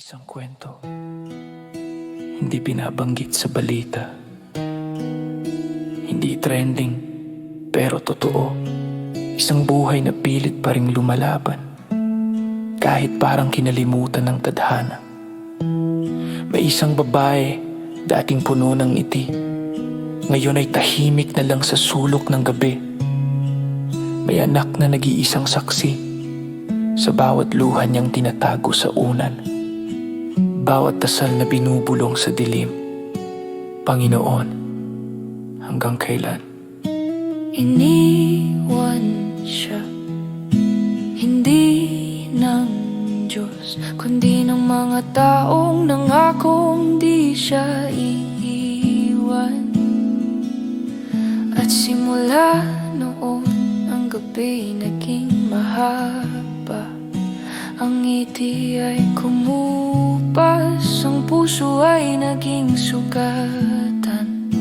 Isang kwento. Hindi binabanggit sa balita. Hindi trending Pero totoo. Isang buhay na pilit pa ring lumalaban. Kahit parang kinalimutan ng tadhana. May isang babae Dating puno ng ngiti. Ngayon ay tahimik na lang sa sulok ng gabi. May anak na nag-iisang saksi. Sa bawat luha niyang tinatago sa unan. Bawat dasal na binubulong sa dilim. Panginoon, hanggang kailan? Iniwan siya Hindi ng Diyos Kundi ng mga taong nangakong di siya iiwan At simula noon ang gabi naging mahaba Ang ngiti ay kumupas Ang puso ay naging sugatan.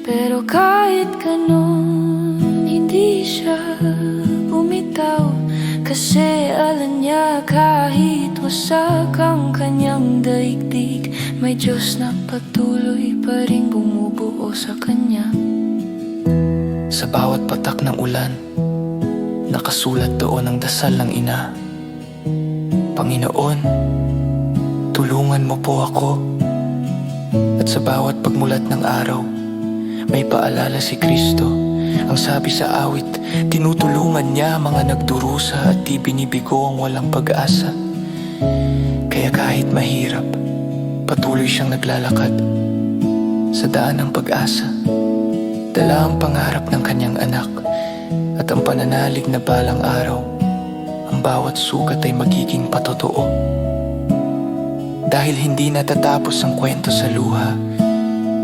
Pero kahit ganon, hindi siya bumitaw. Kasi alam niya kahit wasak ang kanyang daigdig May Diyos na patuloy pa rin bumubuo sa kanya. Sa bawat patak ng ulan, nakasulat doon ang dasal ng ina. Panginoon, tulungan mo po ako. At sa bawat pagmulat ng araw, may paalala si Kristo. Ang sabi sa awit, tinutulungan niya mga nagdurusa at di binibigo ang walang pag-asa. Kaya kahit mahirap, patuloy siyang naglalakad sa daan ng pag-asa. Dala ang pangarap ng kanyang anak at ang pananalig na balang araw, ang bawat sugat ay magiging patotoo. Dahil hindi natatapos ang kwento sa luha,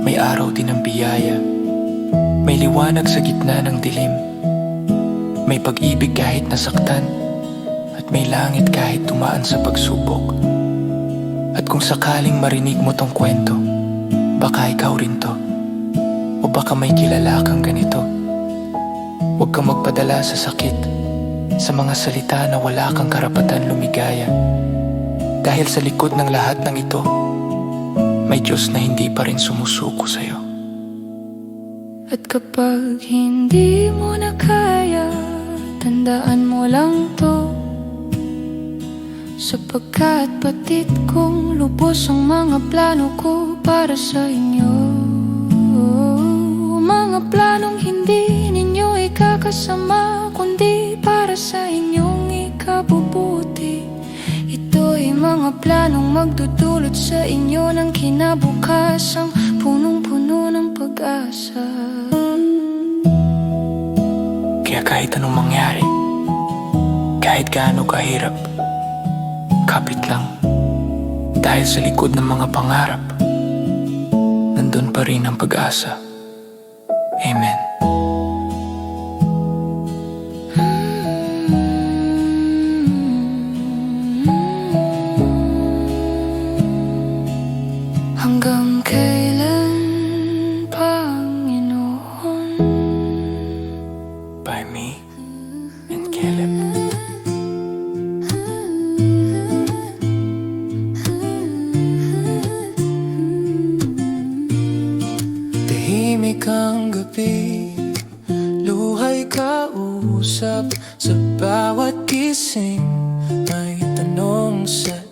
may araw din ang biyaya. May liwanag sa gitna ng dilim. May pag-ibig kahit nasaktan at may langit kahit tumaan sa pagsubok. At kung sakaling marinig mo tong kwento, baka ikaw rin to. O baka may kilala kang ganito. Huwag kang magpadala sa sakit, sa mga salita na wala kang karapatan lumigaya. Dahil sa likod ng lahat ng ito, may Diyos na hindi pa rin sumusuko sa'yo. At kapag hindi mo na kaya, tandaan mo lang to. Sapagkat patid kong lubos ang mga plano ko para sa inyo. Mga planong hindi ninyo ikakasama Kundi para sa inyong mga planong magdudulot sa inyo ng kinabukasang punong-puno ng pag-asa Kaya kahit anong mangyari, kahit gaano kahirap, kapit lang. Dahil sa likod ng mga pangarap, nandun pa rin ang pag-asa. Tahimik ang gabi. Luhay kausap Sa bawat gising. May tanong sa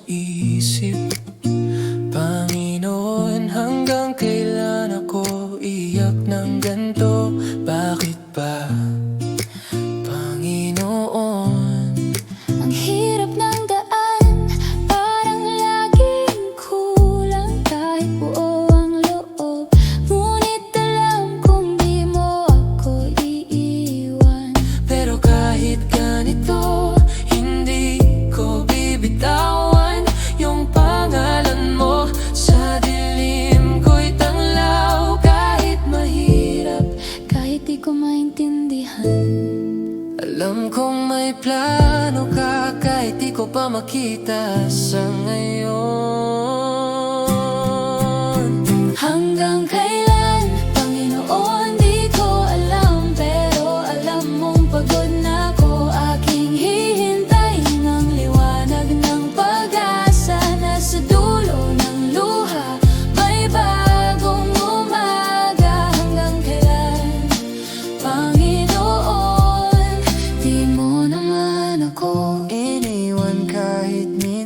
may plano ka Kahit di ko pa makita sa ngayon. Hanggang kailan,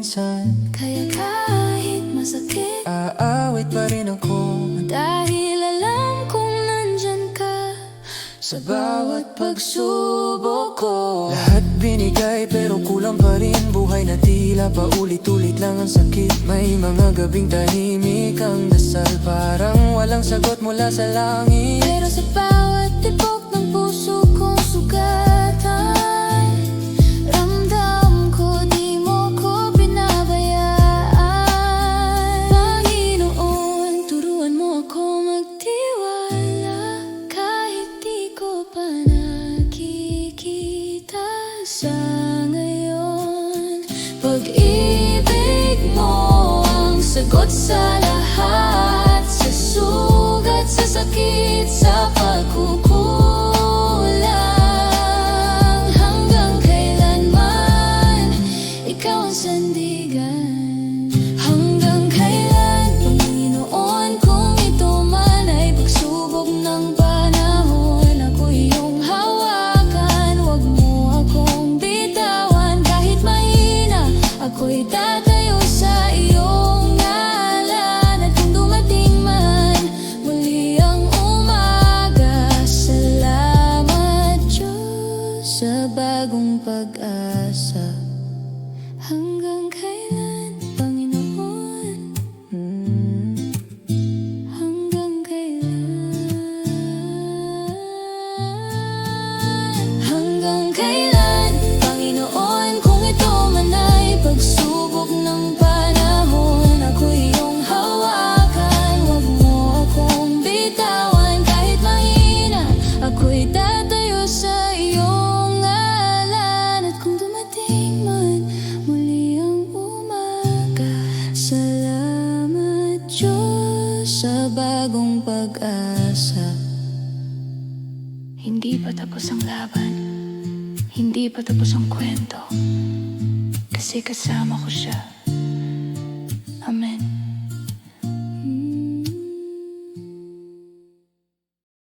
minsan. Kaya kahit masakit Aawit pa rin ako. Dahil alam kong nandyan ka Sa bawat pagsubok ko. Lahat binigay pero kulang pa rin Buhay na tila paulit-ulit lang ang sakit. May mga gabing tahimik ang dasal Parang walang sagot mula sa langit. Pero sa bawat tibok Pag-ibig mo ang sagot sa lahat Sa sugat, sa sakit, sa pagkukulang ako'y sa iyong ngalan At man muli umaga. Salamat Diyos sa bagong pag-asa. Hanggang kailan, Hindi pa tapos ang laban. Hindi pa tapos ang kwento. Kasi kasama ko siya